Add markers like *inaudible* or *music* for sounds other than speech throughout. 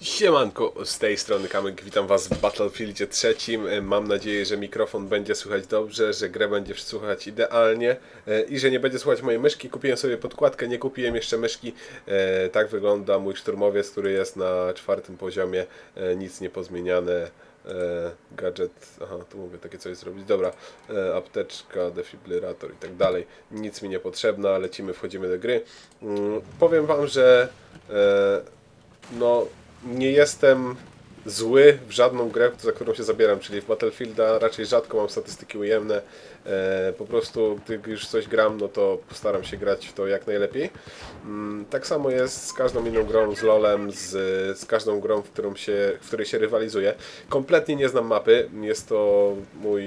Siemanko, z tej strony Kamyk, witam was w Battlefieldzie trzecim. E, Mam nadzieję, że mikrofon będzie słychać dobrze, że grę będzie słuchać idealnie e, i że nie będzie słuchać mojej myszki. Kupiłem sobie podkładkę, nie kupiłem jeszcze myszki. E, Tak wygląda mój szturmowiec, który jest na czwartym poziomie, nic nie pozmieniane. Gadżet, aha, tu mogę takie coś zrobić. Dobra, apteczka, defibrylator i tak dalej. Nic mi nie potrzebna, lecimy, wchodzimy do gry. Mm, Powiem wam, że no nie jestem zły w żadną grę, za którą się zabieram, czyli w Battlefielda raczej rzadko mam statystyki ujemne. E, po prostu, gdy już coś gram, no to postaram się grać w to jak najlepiej. Mm, tak samo jest z każdą inną grą, z LoLem, z, z każdą grą, w, którą się, w której się rywalizuje. Kompletnie nie znam mapy. Jest to mój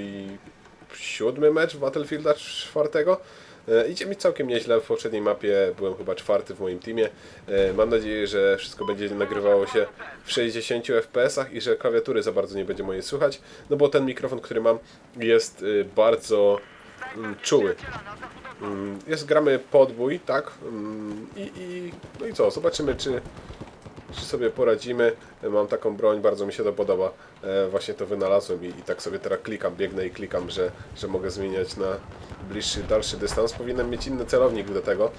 siódmy mecz Battlefielda czwartego. E, Idzie mi całkiem nieźle. W poprzedniej mapie byłem chyba czwarty w moim teamie. E, Mam nadzieję, że wszystko będzie nagrywało się w 60 fps i że klawiatury za bardzo nie będzie mojej słychać, no bo ten mikrofon, który mam jest y, bardzo mm, czuły. Mm, Jest, gramy podbój, tak? Mm, I, i, no i co, zobaczymy czy, czy sobie poradzimy. Mam taką broń, bardzo mi się to podoba. E, Właśnie to wynalazłem i, i tak sobie teraz klikam, biegnę i klikam, że, że mogę zmieniać na bliższy, dalszy dystans. Powinienem mieć inny celownik do tego.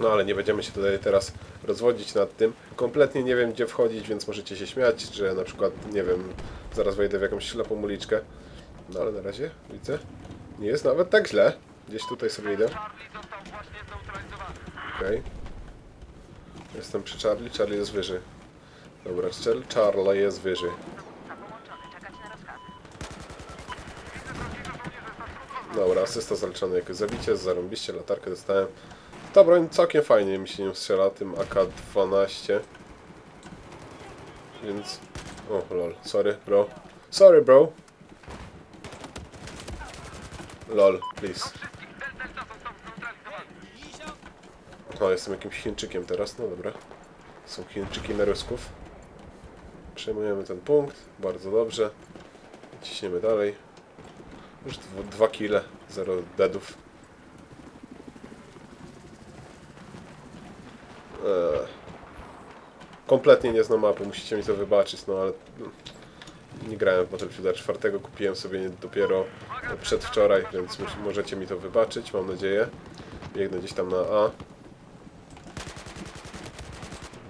No ale nie będziemy się tutaj teraz rozwodzić nad tym. Kompletnie nie wiem gdzie wchodzić, więc możecie się śmiać, że na przykład, nie wiem, zaraz wejdę w jakąś ślepą uliczkę. No ale na razie widzę, nie jest nawet tak źle. Gdzieś tutaj sobie idę. Okej. Jestem przy Charlie, Charlie jest wyżej. Dobra, Char- Charlie jest wyżej. Dobra, asysta zaliczony jako zabicie, zarąbiście, latarkę dostałem. Ta broń całkiem fajnie mi się nią strzela, tym AK-12. Więc... O, lol, sorry bro. Sorry bro. Lol, please. O, jestem jakimś Chińczykiem teraz, no dobra. Są Chińczyki na Rusków. Przejmujemy ten punkt, bardzo dobrze. Ciśniemy dalej. Już dwa, dwa kile, zero deadów. Eee. Kompletnie nie znam mapy, musicie mi to wybaczyć, no ale nie grałem w Battlefielda 4, kupiłem sobie dopiero przedwczoraj, więc możecie mi to wybaczyć, mam nadzieję. Biegnę gdzieś tam na A.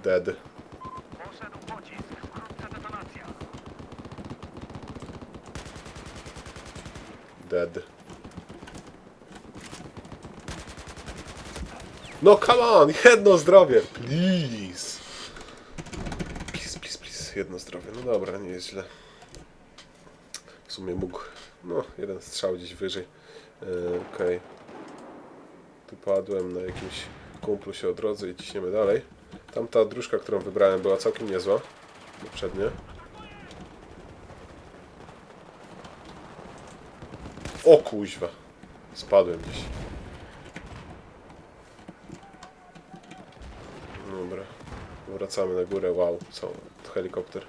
Dead. Poszedł pocisk, wkrótce detonacja. Dead. No come on, jedno zdrowie, please. Please, please, please, jedno zdrowie. No dobra, nie jest źle. W sumie mógł, no, jeden strzał gdzieś wyżej. E, Okej. Tu padłem, na jakimś kumplu się odrodzę i ciśniemy dalej. Tamta dróżka, którą wybrałem była całkiem niezła. Poprzednie. O kuźwa. Spadłem gdzieś. Dobra. Wracamy na górę. Wow, co? Helikopter.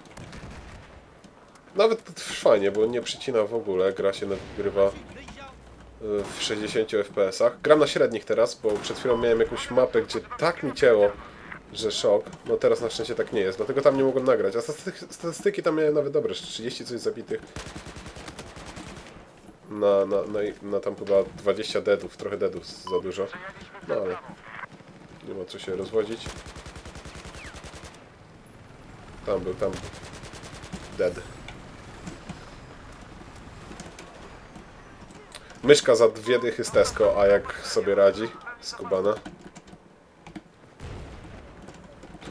Nawet fajnie, bo nie przycina w ogóle. Gra się nagrywa y, w 60 fps. Gram na średnich teraz, bo przed chwilą miałem jakąś mapę, gdzie tak mi cięło, że szok. No teraz na szczęście tak nie jest, dlatego tam nie mogłem nagrać. A statystyki, tam miałem nawet dobre, 30 coś zabitych na, na, na, na tam chyba 20 deadów, trochę deadów za dużo. No ale nie ma co się rozwodzić. Tam był, tam był. Dead. Myszka za dwie dychy z Tesco, a jak sobie radzi z Kubana.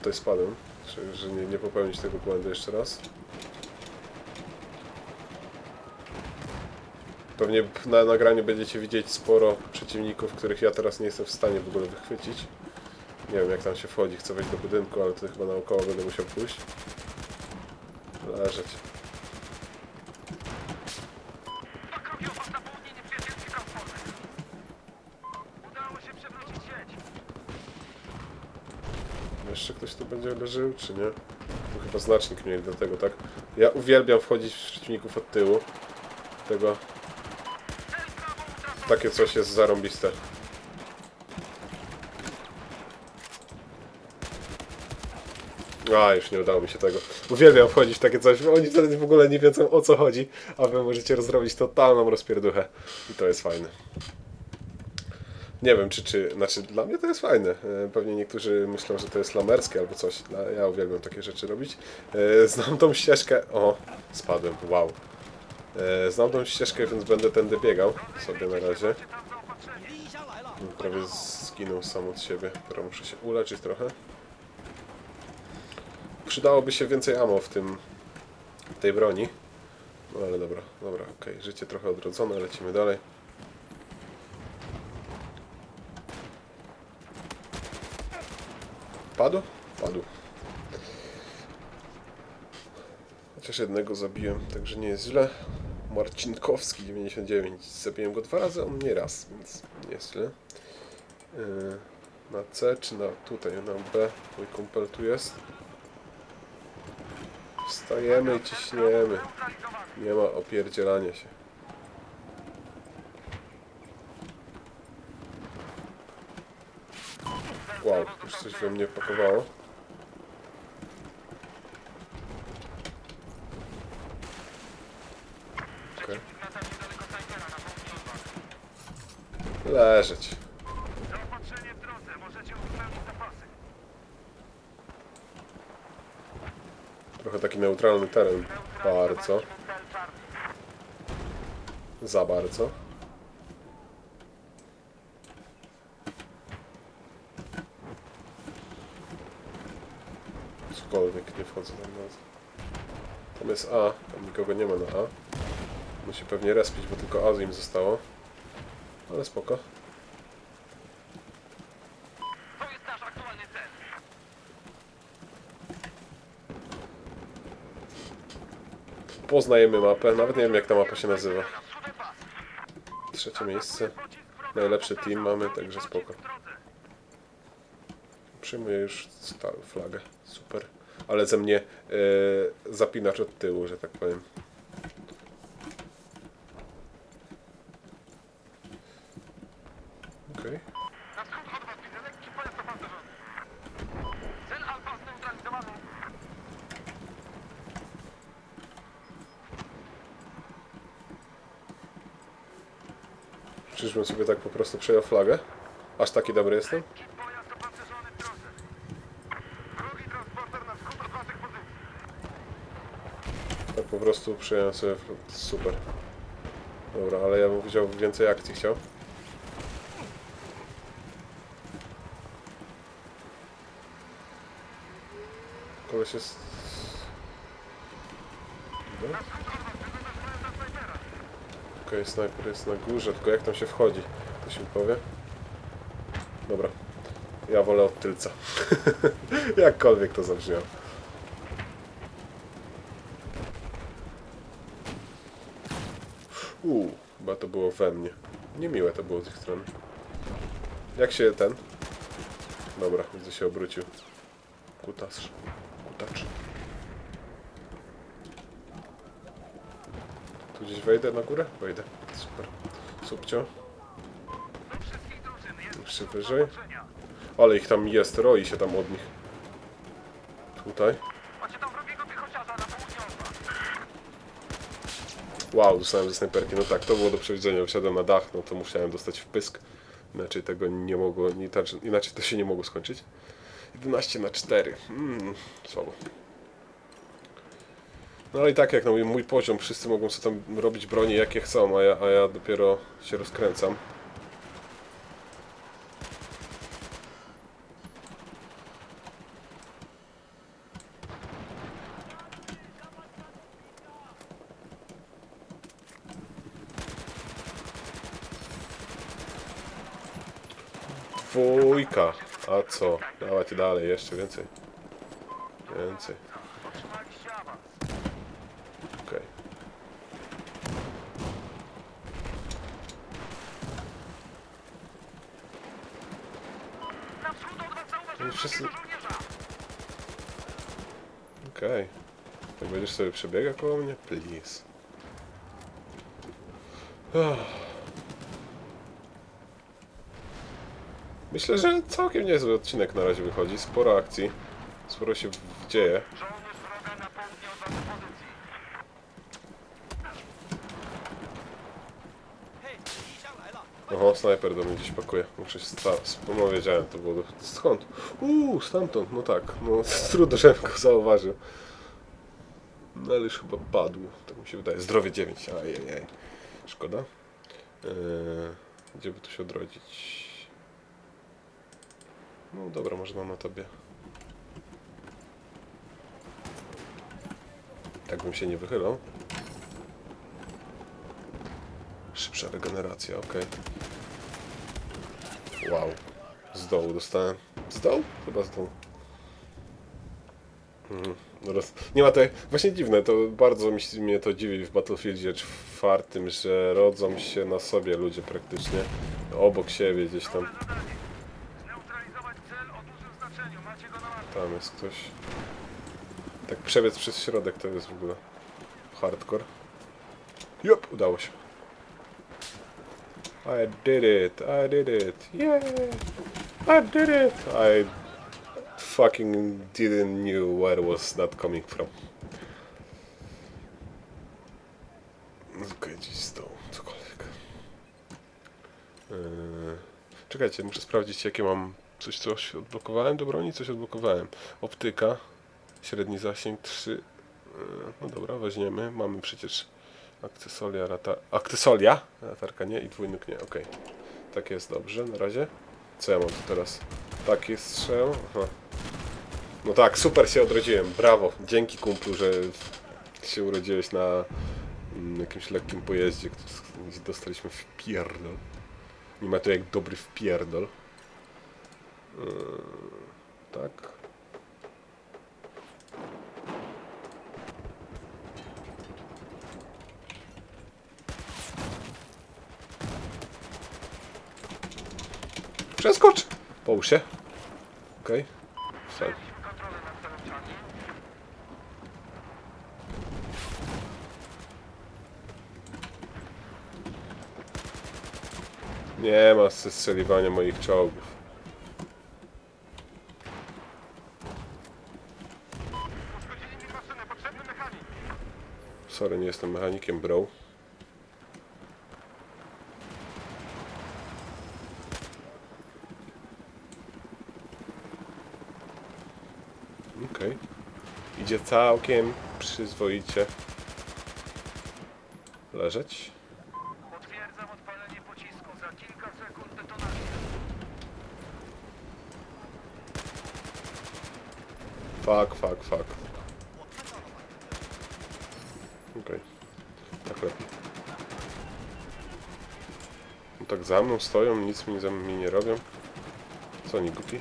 Tutaj spadłem, że, że nie, nie popełnić tego błędu jeszcze raz. Pewnie na nagraniu będziecie widzieć sporo przeciwników, których ja teraz nie jestem w stanie w ogóle wychwycić. Nie wiem jak tam się wchodzi, chcę wejść do budynku, ale to chyba naokoło będę musiał pójść. Leżeć. Nakropił was na południe nieprzyjacielski transporter. Udało się przewrócić sieć. Jeszcze ktoś tu będzie leżył, czy nie? To chyba znacznik mieli do tego, tak? Ja uwielbiam wchodzić w przeciwników od tyłu. Tego takie coś jest zarąbiste. A, już nie udało mi się tego. Uwielbiam wchodzić w takie coś, bo oni wtedy w ogóle nie wiedzą o co chodzi, a wy możecie rozrobić totalną rozpierduchę. I to jest fajne. Nie wiem, czy, czy, znaczy dla mnie to jest fajne. E, Pewnie niektórzy myślą, że to jest lamerskie albo coś. Ja uwielbiam takie rzeczy robić. E, Znam tą ścieżkę. O, spadłem, wow. E, Znam tą ścieżkę, więc będę tędy biegał sobie na razie. Prawie zginął sam od siebie. Teraz muszę się uleczyć trochę. Przydałoby się więcej ammo w tym tej broni. No ale dobra, dobra, okej. Życie trochę odrodzone, lecimy dalej. Padł? Padł. Chociaż jednego zabiłem, także nie jest źle. Marcinkowski 99. Zabiłem go dwa razy, on nie raz, więc nie jest źle. Yy, na C czy na tutaj, na B? Mój kumpel tu jest. Wstajemy i ciśniemy. Nie ma opierdzielania się. Wow, już coś we mnie pakowało. Okej. Leżeć. Zaopatrzenie w drodze, możecie uzupełnić zapasy. Trochę taki neutralny teren. Bardzo. Za bardzo. Cokolwiek, nie wchodzę tam na... Tam jest A, tam nikogo nie ma na A. Musi pewnie respić, bo tylko A z nim zostało. Ale spoko. Poznajemy mapę, nawet nie wiem jak ta mapa się nazywa. Trzecie miejsce. Najlepszy team mamy, także spoko. Przyjmuję już stałą flagę. Super. Ale ze mnie e, zapinacz od tyłu, że tak powiem. Okej. Zneutralizowany. Czyżbym sobie tak po prostu przejął flagę? Aż taki dobry jestem? Lekki pojazd opancerzony w drodze. Drugi transporter na wschód od waszych pozycji. Tak po prostu przejąłem sobie... Super. Dobra, ale ja bym chciał więcej akcji chciał. Koleś jest... No. Okej, snajper jest na górze, tylko jak tam się wchodzi? To się powie. Dobra. Ja wolę od tylca. *laughs* Jakkolwiek to zabrzmiało. Uuu, chyba to było we mnie. Niemiłe to było z ich strony. Jak się ten? Dobra, widzę się obrócił. Kutas. Kutacz. Tu gdzieś wejdę na górę? Wejdę. Super. Subcio. Jeszcze wyżej. Ale ich tam jest, roi się tam od nich. Tutaj. Macie tam wrogiego piechociarza na południe od was. Wow, dostałem ze snajperki. No tak, to było do przewidzenia. Wszedłem na dach, no to musiałem dostać w pysk. Inaczej tego nie mogło, znaczy, inaczej to się nie mogło skończyć. 11 na 4. Mm, słabo. No ale i tak jak na mój, mój poziom, wszyscy mogą sobie tam robić broni jakie chcą, a ja, a ja dopiero się rozkręcam. Dwójka. A co? Dawajcie dalej, jeszcze więcej. Więcej. Okej. Zauważyłem Oni wszyscy-. Okej. Tak będziesz sobie przebiegał koło mnie? Please. Ach. Myślę, że całkiem niezły odcinek na razie wychodzi. Sporo akcji. Sporo się dzieje. Oho, snajper do mnie gdzieś pakuje. Muszę się No wiedziałem, to było... do- Skąd? Uuu, stamtąd, no tak. No, *laughs* trudno, żebym go zauważył. No ale już chyba padł, tak mi się wydaje. Zdrowie 9, ajajaj. Szkoda. Eee, gdzie by tu się odrodzić? No dobra, może mam na tobie. Tak bym się nie wychylał. Szybsza regeneracja, okej. Wow. Z dołu dostałem. Z dołu? Chyba z dołu. Mhm. No roz... Nie ma tutaj... Właśnie dziwne, to bardzo mi się- mnie to dziwi w Battlefieldzie czwartym, że rodzą się na sobie ludzie praktycznie. Obok siebie gdzieś tam. Nowe zadanie. Zneutralizować cel o dużym znaczeniu. Macie go na mapie. Tam jest ktoś. Tak przebiec przez środek to jest w ogóle hardcore. Jop, udało się. I did it, I did it, yeah! I did it! I fucking didn't knew where was that coming from. Okej, gdzieś z cokolwiek. Yy, czekajcie, muszę sprawdzić jakie mam... Coś, coś odblokowałem do broni? Coś odblokowałem. Optyka, średni zasięg 3. Yy, no dobra, weźmiemy. Mamy przecież akcesoria, rata... Akcesoria? Latarka nie i dwójnik nie, okej. Tak jest, dobrze, na razie. Co ja mam tu teraz? Taki strzał? Aha. No tak, super się odrodziłem, brawo. Dzięki kumplu, że się urodziłeś na mm, jakimś lekkim pojeździe, gdzie dostaliśmy w pierdol. Nie ma to jak dobry wpierdol. Yy, tak. Przeskocz! Połóż się. Okej. Okay. Nie ma zestrzeliwania moich czołgów. Sorry, nie jestem mechanikiem, bro. Okej. Idzie całkiem przyzwoicie. Leżeć. Potwierdzam odpalenie pocisku. Za kilka sekund detonacja. Fuck, fuck, fuck. Okej. Tak lepiej. No tak za mną stoją, nic mi, za mi nie robią. Co oni głupi?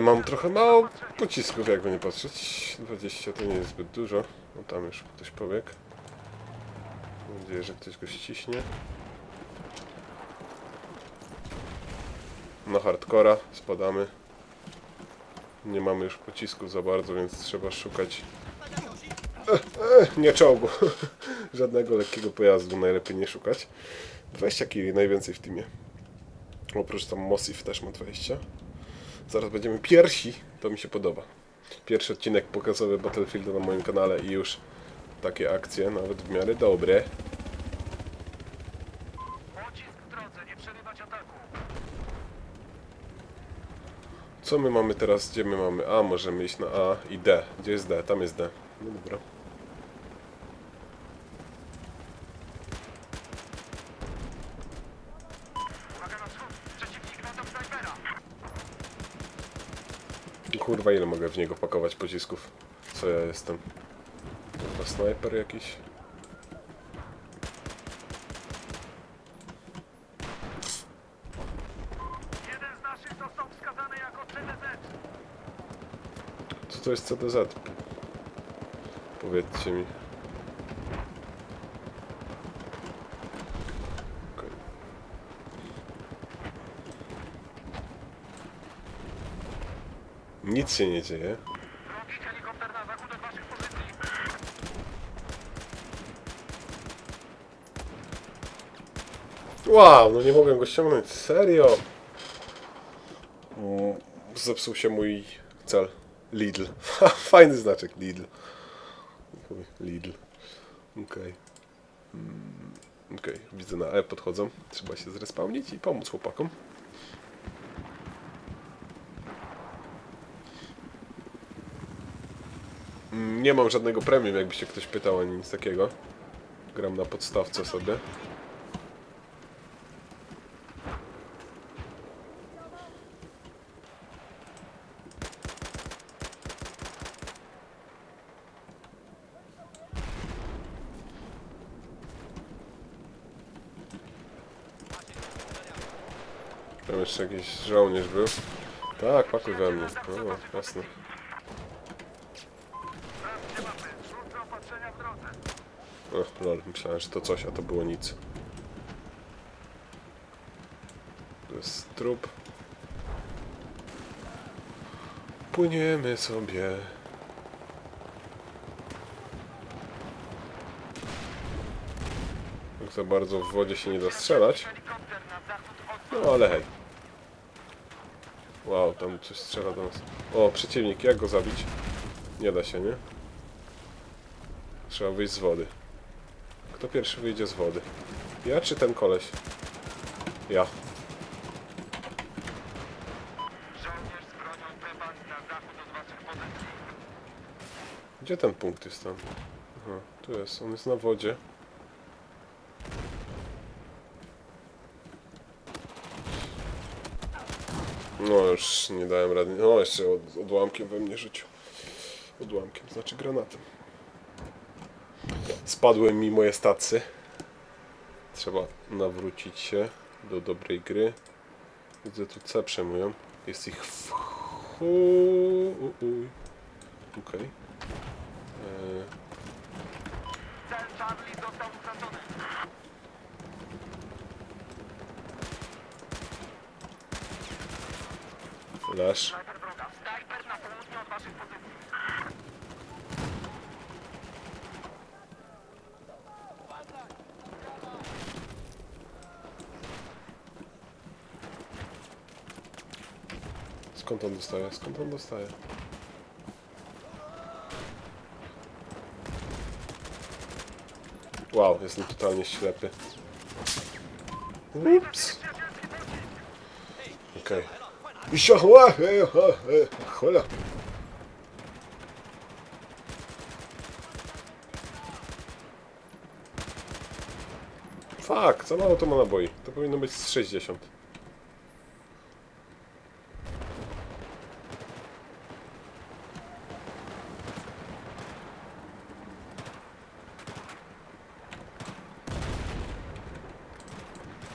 Mam trochę mało pocisków, jakby nie patrzeć. 20 to nie jest zbyt dużo. No tam już ktoś pobiegł. Mam nadzieję, że ktoś go ściśnie. Na hardcora spadamy. Nie mamy już pocisków za bardzo, więc trzeba szukać... E, e, nie czołgu. *laughs* Żadnego lekkiego pojazdu najlepiej nie szukać. 20 kg najwięcej w teamie. Oprócz tam Mossif też ma 20. Zaraz będziemy pierwsi, to mi się podoba. Pierwszy odcinek pokazowy Battlefieldu na moim kanale i już takie akcje, nawet w miarę dobre. Co my mamy teraz? Gdzie my mamy? A, możemy iść na A i D. Gdzie jest D? Tam jest D. No dobra. Uwaga na wschód. Przeciwnik na to snajpera. Kurwa, ile mogę w niego pakować pocisków? Co ja jestem? Kurwa, snajper jakiś? Co to jest CDZ? Powiedzcie mi. Nic się nie dzieje. Wow, no nie mogłem go ściągnąć, serio. Mm, Zepsuł się mój cel. Lidl. *laughs* Fajny znaczek, Lidl. Lidl. Okej. Mm, Okej, widzę na E podchodzą. Trzeba się zrespawnić i pomóc chłopakom. Nie mam żadnego premium, jakby się ktoś pytał, ani nic takiego. Gram na podstawce sobie. Tam jeszcze jakiś żołnierz był. Tak, pakuj we mnie. O, jasne. Sprawdźcie mapy. Sztuczne opatrzenia w drodze. O, lol, myślałem, że to coś, a to było nic. To jest trup. Płyniemy sobie. Tak za bardzo w wodzie się nie da strzelać. No ale hej. Wow, tam coś strzela do nas. O, przeciwnik, jak go zabić? Nie da się, nie? Trzeba wyjść z wody. Kto pierwszy wyjdzie z wody? Ja czy ten koleś? Ja. Gdzie ten punkt jest tam? Aha, tu jest. On jest na wodzie. No już nie dałem rady. No jeszcze od, odłamkiem we mnie rzucił. Odłamkiem, znaczy granatem. Spadły mi moje stacy. Trzeba nawrócić się do dobrej gry. Widzę tu C przejmują. Jest ich w. Okej. Cel Charlie został utracony. Snajper wroga. Snajper na południe od waszych pozycji. Skąd on dostaje? Skąd on dostaje? Wow, jestem totalnie ślepy. Ups. Okej. Okay. Hola. Fuck, za mało to ma naboi. To powinno być z 60.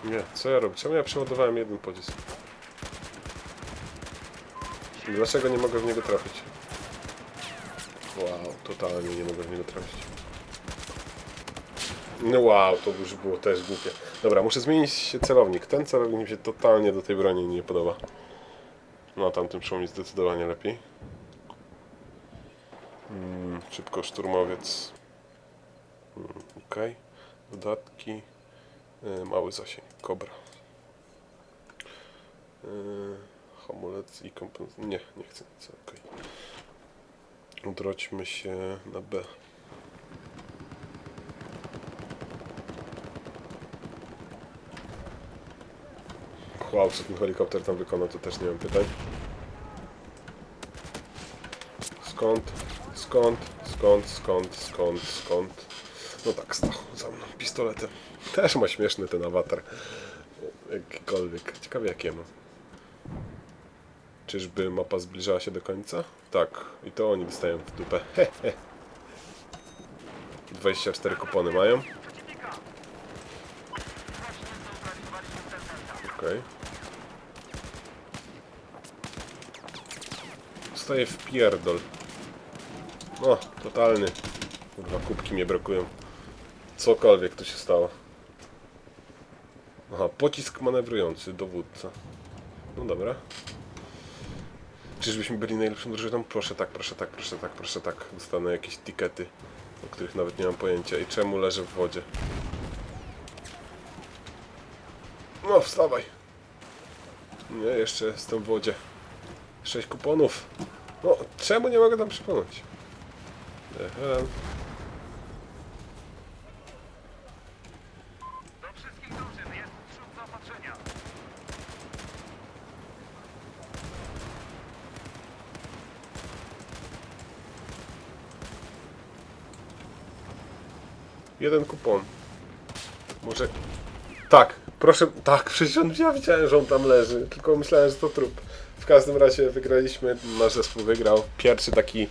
Nie, co ja robię? Czemu ja przeładowałem jeden pocisk? Dlaczego nie mogę w niego trafić? Wow, totalnie nie mogę w niego trafić. No wow, to już było też głupie. Dobra, muszę zmienić celownik. Ten celownik mi się totalnie do tej broni nie podoba. No, tamtym szło mi zdecydowanie lepiej. Mm, szybko szturmowiec. Mm, Okej. Dodatki. Y, mały zasięg. Kobra. Y, hamulec i kompens... Nie, nie chcę nic. Okej. Odrodźmy się na B. Wow, co ten helikopter tam wykonał, to też nie mam pytań. Skąd? Skąd? Skąd? Skąd? Skąd? Skąd? No tak, Stachu za mną pistoletem. Też ma śmieszny ten awatar. Jakikolwiek. Ciekawie jakie ma. Czyżby mapa zbliżała się do końca? Tak. I to oni dostają w dupę. He, he. 24 kupony mają. Okej. Dostaję w pierdol. O, totalny. Kurwa, kubki mnie brakują. Cokolwiek tu się stało. Aha, pocisk manewrujący, dowódca. No dobra. Czyżbyśmy byli najlepszą drużyną? Proszę tak, proszę tak, proszę tak, proszę tak. Dostanę jakieś tikety, o których nawet nie mam pojęcia. I czemu leżę w wodzie? No, wstawaj. Nie, jeszcze jestem w wodzie. Sześć kuponów. No, czemu nie mogę tam przypomnieć? Ehem. Jeden kupon. Może... Tak, proszę... Tak, *laughs* przecież on, ja widziałem, że on tam leży. Tylko myślałem, że to trup. W każdym razie wygraliśmy. Nasz zespół wygrał. Pierwszy taki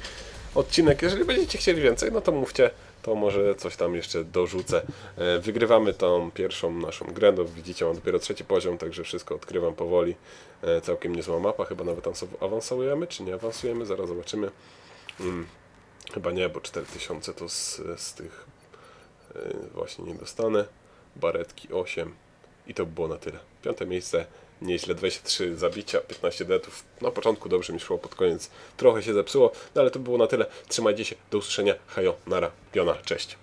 odcinek. Jeżeli będziecie chcieli więcej, no to mówcie. To może coś tam jeszcze dorzucę. E, Wygrywamy tą pierwszą naszą grę. No, widzicie, mam dopiero trzeci poziom, także wszystko odkrywam powoli. E, Całkiem niezła mapa. Chyba nawet awansow- awansujemy, czy nie awansujemy? Zaraz zobaczymy. Mm, Chyba nie, bo 4000 to z, z tych właśnie nie dostanę. Baretki 8 i to by było na tyle. Piąte miejsce, nieźle 23 zabicia, 15 detów. Na początku dobrze mi szło, pod koniec trochę się zepsuło, no ale to było na tyle. Trzymajcie się, do usłyszenia. Hajo, nara, piona, cześć.